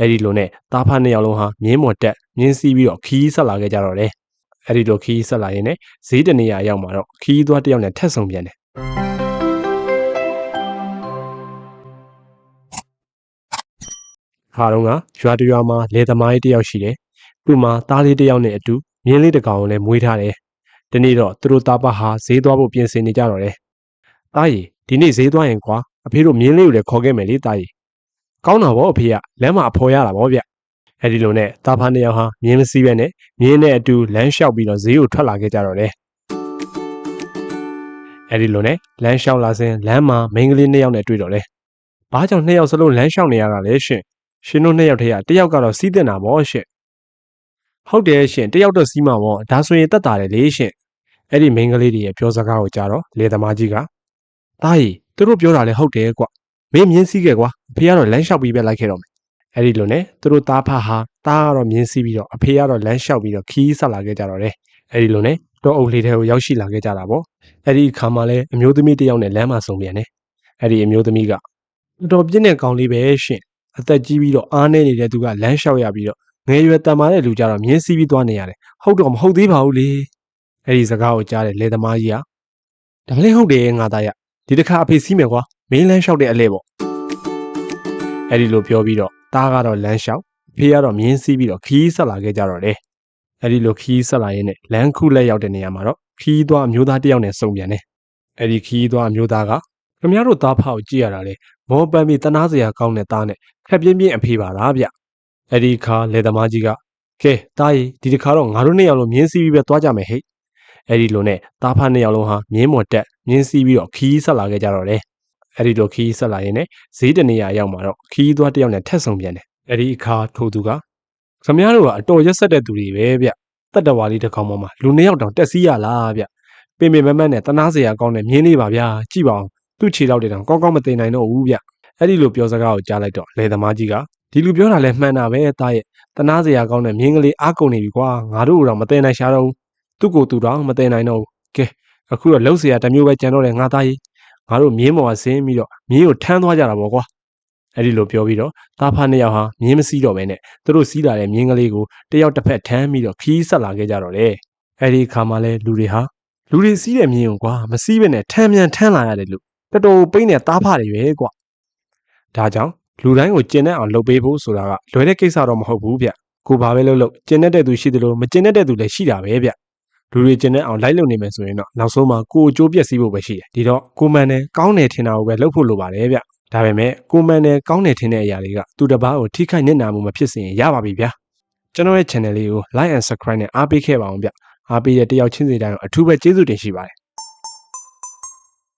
အဲ့ဒီလိုနဲ့တားဖားနှစ်ယောက်လုံးဟာမြင်းမော်တက်မြင်းစီးပြီးတော့ခီးဆက်လာခဲ့ကြတော့တယ်အဲ့ဒီလိုခီးဆက်လာရင်းနဲ့ဈေးတနေရာရောက်မှာတော့ခီးသွားတစ်ယောက်နဲ့ထက်ဆုံပြန်တယ်ခါတော့ကရွာတရွာမှာလေသမားကြီးတစ်ယောက်ရှိတယ်သူ့မှာသားလေးတစ်ယောက်နဲ့အတူမြင်းလေးတစ်ကောင်ကိုလည်းမွေးထားတယ်ဒီနေ့တော့သူတို့သားပါဟာဈေးသွားဖို့ပြင်ဆင်နေကြတော့တယ်တားရီဒီနေ့ဈေးသွားရင်ကွာအဖေတို့မြင်းလေးကိုလည်းခေါ်ခဲ့မယ်လေတားရီ ကောင်းတာဗောအဖေကလမ်းမှာအဖော်ရတာဗောဗျအဲ့ဒီလိုနဲ့တားဖားနှစ်ယောက်ဟာမြင်းမစည်းပဲနဲ့မြင်းနဲ့အတူလမ်းလျှောက်ပြီးတော့ဈေးကိုထွက်လာခဲ့ကြတော့တယ်အဲ့ဒီလိုနဲ့လမ်းလျှောက်လာစဉ်လမ်းမှာမိန်းကလေးနှစ်ယောက်နဲ့တွေ့တော့တယ်ဘာကြောင့်နှစ်ယောက်စလုံးလမ်းလျှောက်နေရတာလဲရှင်ရှင်တို့နှစ်ယောက်တည်းကတစ်ယောက်ကတော့စီးတင်တာဗောရှင်ဟုတ်တယ်ရှင်တစ်ယောက်တော့စီးမှာဗောဒါဆိုရင်တက်တာတယ်လေရှင်အဲ့ဒီမိန်းကလေးတွေရဲ့ပြောစကားကိုကြားတော့လေသမားကြီးကတားရီသူတို့ပြောတာလည်းဟုတ်တယ်ကွ မင်းမြင်းစည်းခဲ့ကွာအဖေကတော့လမ်းလျှောက်ပြီးပဲလိုက်ခဲ့တော့မယ်အဲ့ဒီလိုနဲ့သူတို့သားဖဟာသားကတော့မြင်းစည်းပြီးတော့အဖေကတော့လမ်းလျှောက်ပြီးတော့ခီးဆက်လာခဲ့ကြတော့တယ်အဲ့ဒီလိုနဲ့တော့အုပ်လေးတွေကိုရောက်ရှိလာခဲ့ကြတာဗောအဲ့ဒီအခါမှာလည်းအမျိုးသမီးတစ်ယောက်နဲ့လမ်းမှာဆုံပြန်တယ်အဲ့ဒီအမျိုးသမီးကတော်တော်ပြင်းတဲ့ကောင်လေးပဲရှင်အသက်ကြီးပြီးတော့အားနေနေတဲ့သူကလမ်းလျှောက်ရပြီးတော့ငယ်ရွယ်တန်မာတဲ့လူကြတော့မြင်းစည်းပြီးသွားနေရတယ်ဟုတ်တော့မဟုတ်သေးပါဘူးလေအဲ့ဒီစကားကိုကြားတဲ့လေသမားကြီးကဒါလည်းဟုတ်တယ်ငါသားရ ဒီတစ်ခါအဖေစီးမယ်ကွာမင်းလမ်းလျှောက်တဲ့အလဲပေါ့အဲ့ဒီလိုပြောပြီးတော့တားကတော့လမ်းလျှောက်အဖေကတော့မြင်းစည်းပြီးတော့ခီးဆက်လာခဲ့ကြတော့တယ်အဲ့ဒီလိုခီးဆက်လာရင်းနဲ့လမ်းခုလက်ရောက်တဲ့နေရာမှာတော့ခီးသွားအမျိုးသားတစ်ယောက်နဲ့စုံပြန်တယ်အဲ့ဒီခီးသွားအမျိုးသားကခင်ဗျားတို့သားဖောက်ကြည့်ရတာလေမောပန်းပြီးတနာစရာကောင်းတဲ့သားနဲ့ခက်ပြင်းပြင်းအဖေပါလားဗျအဲ့ဒီခါလေသမားကြီးကကဲတားရီဒီတစ်ခါတော့ငါတို့နှစ်ယောက်လုံးမြင်းစီးပြီးပဲသွားကြမယ်ဟဲ့အဲ့ဒီလိုနဲ့သားဖားနှစ်ယောက်လုံးဟာမြင်းမော်တက် မြင်းစီးပြီးတော့ခီးဆက်လာခဲ့ကြတော့တယ်အဲ့ဒီလိုခီးဆက်လာရင်းနဲ့ဈေးတနေရာရောက်မှာတော့ခီးသွားတစ်ယောက်နဲ့ထက်ဆုံပြန်တယ်အဲ့ဒီအခါထိုးသူကခင်ဗျားတို့ကအတော်ရက်ဆက်တဲ့သူတွေပဲဗျတတ္တဝါလေးတစ်ကောင်ပေါ်မှာလူနှစ်ယောက်တောင်တက်စီးရလားဗျပင်ပင်မမတ်နဲ့တနာစရာကောင်းတဲ့မြင်းလေးပါဗျာကြည့်ပါအောင်သူ့ခြေထောက်တွေတောင်ကောင်းကောင်းမသိနိုင်တော့ဘူးဗျအဲ့ဒီလိုပြောစကားကိုကြားလိုက်တော့လေသမားကြီးကဒီလူပြောတာလဲမှန်တာပဲတားရဲ့တနာစရာကောင်းတဲ့မြင်းကလေးအားကုန်နေပြီကွာငါတို့တော့မသိနိုင်ရှာတော့ဘူးသူ့ကိုယ်သူတော့မသိနိုင်တော့ဘူးကဲ အခုတော့လှုပ်เสียတစ်မျိုးပဲကြံတော့တယ်ငါသားကြီးငါတို့မြင်းပေါ်ကဆင်းပြီးတော့မြင်းကိုထမ်းသွားကြတာပေါ့ကွာအဲ့ဒီလိုပြောပြီးတော့တာဖာနှစ်ယောက်ဟာမြင်းမစီးတော့ဘဲနဲ့သူတို့စီးလာတဲ့မြင်းကလေးကိုတယောက်တစ်ဖက်ထမ်းပြီးတော့ခီးဆက်လာခဲ့ကြတော့တယ်အဲ့ဒီခါမှလဲလူတွေဟာလူတွေစီးတဲ့မြင်းကိုကွာမစီးဘဲနဲ့ထမ်းမြန်ထမ်းလာရတယ်လို့တော်တော်ပိန်းနေတာဖာတွေပဲကွာဒါကြောင့်လူတိုင်းကိုကျင်တဲ့အောင်လုပ်ပေးဖို့ဆိုတာကလွယ်တဲ့ကိစ္စတော့မဟုတ်ဘူးဗျကိုဘာပဲလုပ်လို့ကျင်တဲ့သူရှိတယ်လို့မကျင်တဲ့သူလည်းရှိတာပဲဗျ လူတွေကျင်တဲ့အောင်လိုက်လုပ်နေမယ်ဆိုရင်တော့နောက်ဆုံးမှာကိုအကျိုးပြက်စီးဖို့ပဲရှိတယ်ဒီတော့ကိုမန်နဲ့ကောင်းတယ်ထင်တာကိုပဲလုပ်ဖို့လိုပါတယ်ဗျဒါပေမဲ့ကိုမန်နဲ့ကောင်းတယ်ထင်တဲ့အရာတွေကသူတစ်ပါးကိုထိခိုက်နစ်နာမှုမဖြစ်စေရင်ရပါပြီဗျာကျွန်တော်ရဲ့ channel လေးကို like and subscribe နဲ့အားပေးခဲ့ပါအောင်ဗျအားပေးတဲ့တယောက်ချင်းစီတိုင်းကိုအထူးပဲကျေးဇူးတင်ရှိပါတယ်